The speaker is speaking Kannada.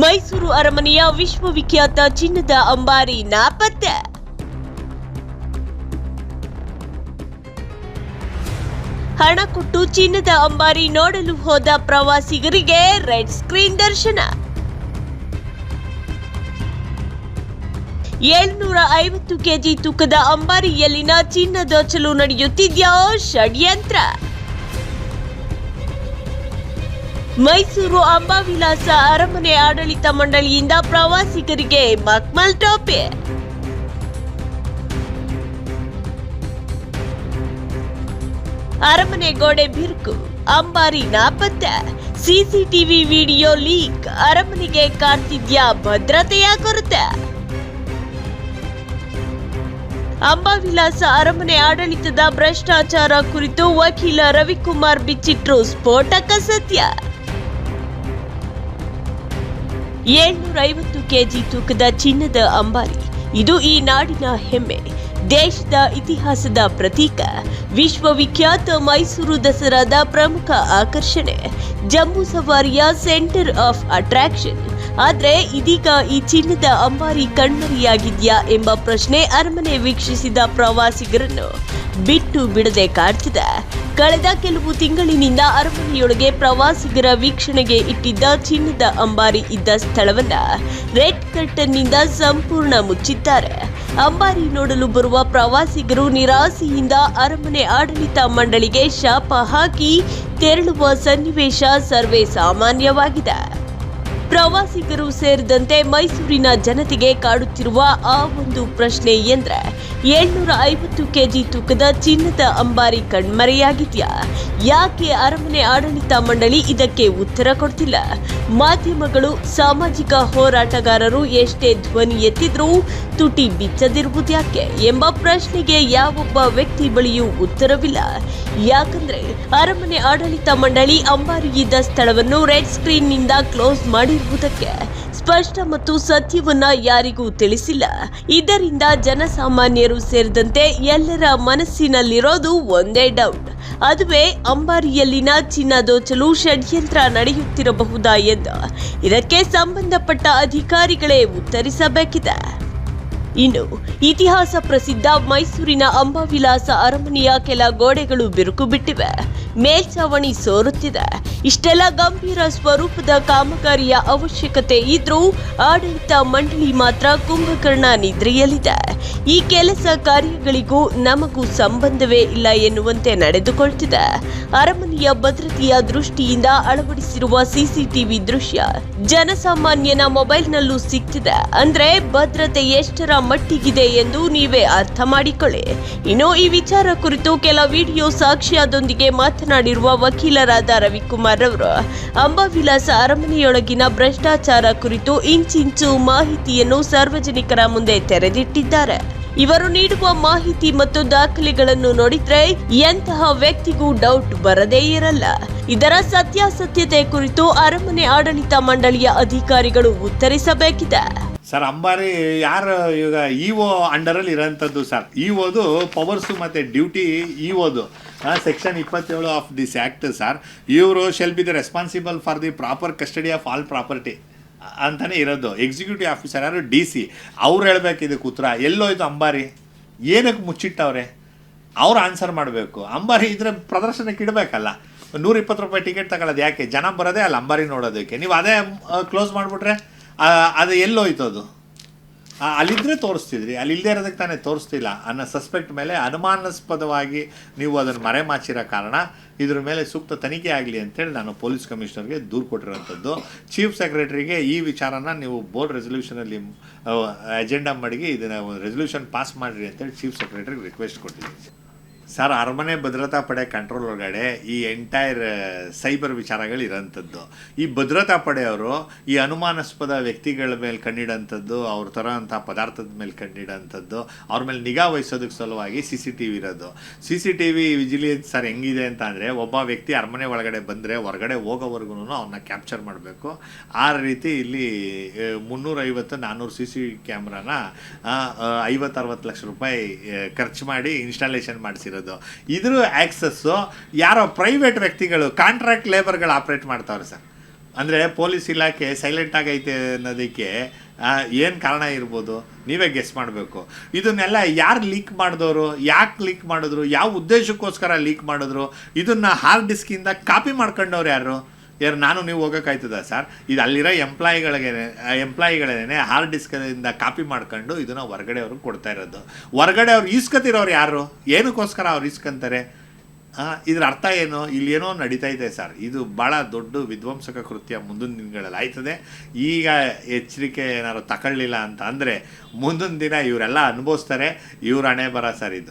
ಮೈಸೂರು ಅರಮನೆಯ ವಿಶ್ವವಿಖ್ಯಾತ ಚಿನ್ನದ ಅಂಬಾರಿ ನಾಪತ್ತೆ. ಹಣ ಕೊಟ್ಟು ಚಿನ್ನದ ಅಂಬಾರಿ ನೋಡಲು ಹೋದ ಪ್ರವಾಸಿಗರಿಗೆ ರೆಡ್ ಸ್ಕ್ರೀನ್ ದರ್ಶನ. ಏಳ್ನೂರ ಐವತ್ತು ಕೆಜಿ ತೂಕದ ಅಂಬಾರಿಯಲ್ಲಿನ ಚಿನ್ನ ದೋಚಲು ನಡೆಯುತ್ತಿದೆಯೋ ಷಡ್ಯಂತ್ರ. ಮೈಸೂರು ಅಂಬಾವಿಲಾಸ ಅರಮನೆ ಆಡಳಿತ ಮಂಡಳಿಯಿಂದ ಪ್ರವಾಸಿಗರಿಗೆ ಮಕ್ಮಲ್ ಟೋಪಿ ಅರಮನೆ ಗೋಡೆ ಬಿರುಕು, ಅಂಬಾರಿ ನಾಪತ್ತೆ. ಸಿಸಿಟಿವಿ ವಿಡಿಯೋ ಲೀಕ್, ಅರಮನೆಗೆ ಕಾಣ್ತಿದ್ಯ ಭದ್ರತೆಯ ಕೊರತೆ. ಅಂಬಾವಿಲಾಸ ಅರಮನೆ ಆಡಳಿತದ ಭ್ರಷ್ಟಾಚಾರ ಕುರಿತು ವಕೀಲ ರವಿಕುಮಾರ್ ಬಿಚ್ಚಿಟ್ರು ಸ್ಫೋಟಕ ಸತ್ಯ. ಏಳ್ನೂರ ಐವತ್ತು ಕೆಜಿ ತೂಕದ ಚಿನ್ನದ ಅಂಬಾರಿ. ಇದು ಈ ನಾಡಿನ ಹೆಮ್ಮೆ. ದೇಶದ ಇತಿಹಾಸದ ಪ್ರತೀಕ. ವಿಶ್ವವಿಖ್ಯಾತ ಮೈಸೂರು ದಸರಾದ ಪ್ರಮುಖ ಆಕರ್ಷಣೆ. ಜಂಬೂ ಸವಾರಿಯ ಸೆಂಟರ್ ಆಫ್ ಅಟ್ರಾಕ್ಷನ್. ಆದ್ರೆ ಇದೀಗ ಈ ಚಿನ್ನದ ಅಂಬಾರಿ ಕಣ್ಮರಿಯಾಗಿದ್ಯಾ ಎಂಬ ಪ್ರಶ್ನೆ ಅರಮನೆ ವೀಕ್ಷಿಸಿದ ಪ್ರವಾಸಿಗರನ್ನು ಬಿಟ್ಟು ಬಿಡದೆ ಕಾಡ್ತಿದೆ. ಕಳೆದ ಕೆಲವು ತಿಂಗಳಿನಿಂದ ಅರಮನೆಯೊಳಗೆ ಪ್ರವಾಸಿಗರ ವೀಕ್ಷಣೆಗೆ ಇಟ್ಟಿದ್ದ ಚಿನ್ನದ ಅಂಬಾರಿ ಇದ್ದ ಸ್ಥಳವನ್ನ ರೆಡ್ ಕರ್ಟನ್ನಿಂದ ಸಂಪೂರ್ಣ ಮುಚ್ಚಿದ್ದಾರೆ. ಅಂಬಾರಿ ನೋಡಲು ಬರುವ ಪ್ರವಾಸಿಗರು ನಿರಾಸೆಯಿಂದ ಅರಮನೆ ಆಡಳಿತ ಮಂಡಳಿಗೆ ಶಾಪ ಹಾಕಿ ತೆರಳುವ ಸನ್ನಿವೇಶ ಸರ್ವೇ ಸಾಮಾನ್ಯವಾಗಿದೆ. ಪ್ರವಾಸಿಗರು ಸೇರಿದಂತೆ ಮೈಸೂರಿನ ಜನತೆಗೆ ಕಾಡುತ್ತಿರುವ ಆ ಒಂದು ಪ್ರಶ್ನೆ ಎಂದ್ರೆ ಏಳ್ನೂರ ಐವತ್ತು ಕೆಜಿ ತೂಕದ ಚಿನ್ನದ ಅಂಬಾರಿ ಕಣ್ಮರೆಯಾಗಿದೆಯಾ? ಯಾಕೆ ಅರಮನೆ ಆಡಳಿತ ಮಂಡಳಿ ಇದಕ್ಕೆ ಉತ್ತರ ಕೊಡ್ತಿಲ್ಲ? ಮಾಧ್ಯಮಗಳು, ಸಾಮಾಜಿಕ ಹೋರಾಟಗಾರರು ಎಷ್ಟೇ ಧ್ವನಿ ಎತ್ತಿದ್ರೂ ತುಟಿ ಬಿಚ್ಚದಿರುವುದ್ಯಾಕೆ ಎಂಬ ಪ್ರಶ್ನೆಗೆ ಯಾವೊಬ್ಬ ವ್ಯಕ್ತಿ ಬಳಿಯೂ ಉತ್ತರವಿಲ್ಲ. ಯಾಕಂದ್ರೆ, ಅರಮನೆ ಆಡಳಿತ ಮಂಡಳಿ ಅಂಬಾರಿ ಇದ್ದ ಸ್ಥಳವನ್ನು ರೆಡ್ ಸ್ಕ್ರೀನ್ನಿಂದ ಕ್ಲೋಸ್ ಮಾಡಿರುವುದಕ್ಕೆ ಸ್ಪಷ್ಟ ಮತ್ತು ಸತ್ಯವನ್ನ ಯಾರಿಗೂ ತಿಳಿಸಿಲ್ಲ. ಇದರಿಂದ ಜನಸಾಮಾನ್ಯರು ಸೇರಿದಂತೆ ಎಲ್ಲರ ಮನಸ್ಸಿನಲ್ಲಿರೋದು ಒಂದೇ ಡೌಟ್ ಅದುವೇ ಅಂಬಾರಿಯಲ್ಲಿನ ಚಿನ್ನ ದೋಚಲು ಷಡ್ಯಂತ್ರ ನಡೆಯುತ್ತಿರಬಹುದಾ ಎಂದು. ಇದಕ್ಕೆ ಸಂಬಂಧಪಟ್ಟ ಅಧಿಕಾರಿಗಳೇ ಉತ್ತರಿಸಬೇಕಿದೆ. ಇನ್ನು ಇತಿಹಾಸ ಪ್ರಸಿದ್ಧ ಮೈಸೂರಿನ ಅಂಬಾವಿಲಾಸ ಅರಮನೆಯ ಕೆಲ ಗೋಡೆಗಳು ಬಿರುಕು ಬಿಟ್ಟಿವೆ. ಮೇಲ್ಚಾವಣಿ ಸೋರುತ್ತಿದೆ. ಇಷ್ಟೆಲ್ಲ ಗಂಭೀರ ಸ್ವರೂಪದ ಕಾಮಗಾರಿಯ ಅವಶ್ಯಕತೆ ಇದ್ರೂ ಆಡಳಿತ ಮಂಡಳಿ ಮಾತ್ರ ಕುಂಭಕರ್ಣ ನಿದ್ರೆಯಲ್ಲಿದೆ. ಈ ಕೆಲಸ ಕಾರ್ಯಗಳಿಗೂ ನಮಗೂ ಸಂಬಂಧವೇ ಇಲ್ಲ ಎನ್ನುವಂತೆ ನಡೆದುಕೊಳ್ತಿದೆ. ಅರಮನೆಯ ಭದ್ರತೆಯ ದೃಷ್ಟಿಯಿಂದ ಅಳವಡಿಸಿರುವ ಸಿಸಿಟಿವಿ ದೃಶ್ಯ ಜನಸಾಮಾನ್ಯನ ಮೊಬೈಲ್ನಲ್ಲೂ ಸಿಕ್ತಿದೆ. ಅಂದ್ರೆ ಭದ್ರತೆ ಎಷ್ಟರ ಮಟ್ಟಿಗಿದೆ ಎಂದು ನೀವೇ ಅರ್ಥ ಮಾಡಿಕೊಳ್ಳಿ. ಇನ್ನು ಈ ವಿಚಾರ ಕುರಿತು ಕೆಲ ವಿಡಿಯೋ ಸಾಕ್ಷ್ಯದೊಂದಿಗೆ ಮಾತನಾಡಿರುವ ವಕೀಲರಾದ ರವಿಕುಮಾರ್ ಅವರು, ಅಂಬಾವಿಲಾಸ ಅರಮನೆಯೊಳಗಿನ ಭ್ರಷ್ಟಾಚಾರ ಕುರಿತು ಇಂಚಿಂಚು ಮಾಹಿತಿಯನ್ನು ಸಾರ್ವಜನಿಕರ ಮುಂದೆ ತೆರೆದಿಟ್ಟಿದ್ದಾರೆ. ಇವರು ನೀಡುವ ಮಾಹಿತಿ ಮತ್ತು ದಾಖಲೆಗಳನ್ನು ನೋಡಿದ್ರೆ ಎಂತಹ ವ್ಯಕ್ತಿಗೂ ಡೌಟ್ ಬರದೇ ಇರಲ್ಲ. ಇದರ ಸತ್ಯಾಸತ್ಯತೆ ಕುರಿತು ಅರಮನೆ ಆಡಳಿತ ಮಂಡಳಿಯ ಅಧಿಕಾರಿಗಳು ಉತ್ತರಿಸಬೇಕಿದೆ. ಸರ್, ಅಂಬಾರಿ ಯಾರು ಈಗ ಇ ಒ ಅಂಡರಲ್ಲಿ ಇರೋಂಥದ್ದು ಸರ್? ಇ ಓದು ಪವರ್ಸು ಮತ್ತು ಡ್ಯೂಟಿ ಇ ಓದು ಸೆಕ್ಷನ್ ಇಪ್ಪತ್ತೇಳು ಆಫ್ ದಿಸ್ ಆ್ಯಕ್ಟ್ ಸರ್. ಇವರು shall be the responsible for the proper custody of all property ಅಂತಲೇ ಇರೋದು. ಎಕ್ಸಿಕ್ಯೂಟಿವ್ ಆಫೀಸರ್ ಯಾರು? ಡಿ ಸಿ ಅವ್ರು ಇದಕ್ಕೆ ಉತ್ತರ. ಎಲ್ಲೋಯ್ತು ಅಂಬಾರಿ? ಏನಕ್ಕೆ ಮುಚ್ಚಿಟ್ಟವ್ರೆ? ಅವ್ರು ಆನ್ಸರ್ ಮಾಡಬೇಕು. ಅಂಬಾರಿ ಇದ್ರೆ ಪ್ರದರ್ಶನಕ್ಕೆ ಇಡಬೇಕಲ್ಲ. ನೂರಿಪ್ಪತ್ತು ರೂಪಾಯಿ ಟಿಕೆಟ್ ತಗೊಳ್ಳೋದು ಯಾಕೆ? ಜನ ಬರೋದೇ ಅಲ್ಲ ಅಂಬಾರಿ ನೋಡೋದಕ್ಕೆ. ನೀವು ಅದೇ ಕ್ಲೋಸ್ ಮಾಡಿಬಿಟ್ರೆ ಅದು ಎಲ್ಲೋಯ್ತು ಅದು. ಅಲ್ಲಿದ್ರೆ ತೋರಿಸ್ತಿದ್ರಿ. ಅಲ್ಲಿ ಇಲ್ಲದೆ ಇರೋದಕ್ಕೆ ತಾನೇ ತೋರಿಸ್ತಿಲ್ಲ. ಅನ್ನೋ ಸಸ್ಪೆಕ್ಟ್ ಮೇಲೆ ಅನುಮಾನಾಸ್ಪದವಾಗಿ ನೀವು ಅದನ್ನು ಮರೆಮಾಚಿರೋ ಕಾರಣ ಇದ್ರ ಮೇಲೆ ಸೂಕ್ತ ತನಿಖೆ ಆಗಲಿ ಅಂತೇಳಿ ನಾನು ಪೊಲೀಸ್ ಕಮಿಷನರ್ಗೆ ದೂರು ಕೊಟ್ಟಿರೋಂಥದ್ದು. ಚೀಫ್ ಸೆಕ್ರೆಟರಿಗೆ ಈ ವಿಚಾರನ ನೀವು ಬೋರ್ಡ್ ರೆಸೊಲ್ಯೂಷನಲ್ಲಿ ಅಜೆಂಡಾ ಮಾಡಿಗೆ ಇದನ್ನು ರೆಸೊಲ್ಯೂಷನ್ ಪಾಸ್ ಮಾಡಿರಿ ಅಂತೇಳಿ ಚೀಫ್ ಸೆಕ್ರೆಟರಿಗೆ ರಿಕ್ವೆಸ್ಟ್ ಕೊಟ್ಟಿದ್ದೀನಿ. ಸರ್, ಅರಮನೆ ಭದ್ರತಾ ಪಡೆ ಕಂಟ್ರೋಲ್ ಒಳಗಡೆ ಈ ಎಂಟೈರ್ ಸೈಬರ್ ವಿಚಾರಗಳು ಇರೋಂಥದ್ದು. ಈ ಭದ್ರತಾ ಪಡೆಯವರು ಈ ಅನುಮಾನಾಸ್ಪದ ವ್ಯಕ್ತಿಗಳ ಮೇಲೆ ಕಂಡಿಡೋಂಥದ್ದು ಅವ್ರು ತರೋಂಥ ಪದಾರ್ಥದ ಮೇಲೆ ಕಣ್ಣಿಡೋಂಥದ್ದು, ಅವ್ರ ಮೇಲೆ ನಿಗಾ ವಹಿಸೋದಕ್ಕೆ ಸಲುವಾಗಿ ಸಿ ಸಿ ಟಿ ವಿ ಇರೋದು. C C T V vigilance sir ಹೆಂಗಿದೆ ಅಂತ ಅಂದರೆ, ಒಬ್ಬ ವ್ಯಕ್ತಿ ಅರಮನೆ ಒಳಗಡೆ ಬಂದರೆ, ಹೊರಗಡೆ ಹೋಗೋವರೆಗೂ ಅವನ್ನ ಕ್ಯಾಪ್ಚರ್ ಮಾಡಬೇಕು. ಆ ರೀತಿ ಇಲ್ಲಿ ಮುನ್ನೂರೈವತ್ತು ನಾನ್ನೂರು ಸಿ ಸಿ ಕ್ಯಾಮ್ರಾನ ಐವತ್ತು ಅರವತ್ತು ಲಕ್ಷ ರೂಪಾಯಿ ಖರ್ಚು ಮಾಡಿ ಇನ್ಸ್ಟಾಲೇಷನ್ ಮಾಡಿಸಿರೋದು ಇದ್ರ ಆ್ಯಕ್ಸಸ್ಸು ಯಾರೋ ಪ್ರೈವೇಟ್ ವ್ಯಕ್ತಿಗಳು ಕಾಂಟ್ರಾಕ್ಟ್ ಲೇಬರ್ಗಳು ಆಪ್ರೇಟ್ ಮಾಡ್ತಾವ್ರೆ ಸರ್. ಅಂದರೆ ಪೊಲೀಸ್ ಇಲಾಖೆ ಸೈಲೆಂಟ್ ಆಗೈತೆ ಅನ್ನೋದಕ್ಕೆ ಏನು ಕಾರಣ ಇರ್ಬೋದು? ನೀವೇ ಗೆಸ್ ಮಾಡಬೇಕು. ಇದನ್ನೆಲ್ಲ ಯಾರು ಲೀಕ್ ಮಾಡಿದವರು, ಯಾಕೆ ಲೀಕ್ ಮಾಡಿದ್ರು, ಯಾವ ಉದ್ದೇಶಕ್ಕೋಸ್ಕರ ಲೀಕ್ ಮಾಡಿದ್ರು, ಇದನ್ನು ಹಾರ್ಡ್ ಡಿಸ್ಕಿಂದ ಕಾಪಿ ಮಾಡ್ಕೊಂಡವ್ರು ಯಾರು? ಯಾರು, ನಾನು ನೀವು ಹೋಗೋಕ್ಕಾಯ್ತದ ಸರ್? ಇದು ಅಲ್ಲಿರೋ ಎಂಪ್ಲಾಯಿಗಳಿಗೆ ಎಂಪ್ಲಾಯಿಗಳೇನೆ ಹಾರ್ಡ್ ಡಿಸ್ಕಿಂದ ಕಾಪಿ ಮಾಡ್ಕೊಂಡು ಇದನ್ನು ಹೊರಗಡೆ ಅವ್ರಿಗೆ ಕೊಡ್ತಾ ಇರೋದು. ಹೊರಗಡೆ ಅವ್ರು ಈಸ್ಕೊತಿರೋರು ಯಾರು? ಏನಕ್ಕೋಸ್ಕರ ಅವ್ರು ಈಸ್ಕೊಂತಾರೆ ಇದ್ರ ಅರ್ಥ ಏನು? ಇಲ್ಲಿ ಏನೋ ನಡೀತಾ ಇದೆ ಸರ್. ಇದು ಭಾಳ ದೊಡ್ಡ ವಿಧ್ವಂಸಕ ಕೃತ್ಯ ಮುಂದಿನ ದಿನಗಳಲ್ಲಿ ಆಯ್ತದೆ. ಈಗ ಎಚ್ಚರಿಕೆ ಏನಾದ್ರು ತಗೊಳ್ಳಿಲ್ಲ ಅಂತ ಅಂದರೆ ಮುಂದಿನ ದಿನ ಇವರೆಲ್ಲ ಅನುಭವಿಸ್ತಾರೆ. ಇವ್ರ ಹಣೆ ಬರ ಸರ್ ಇದು.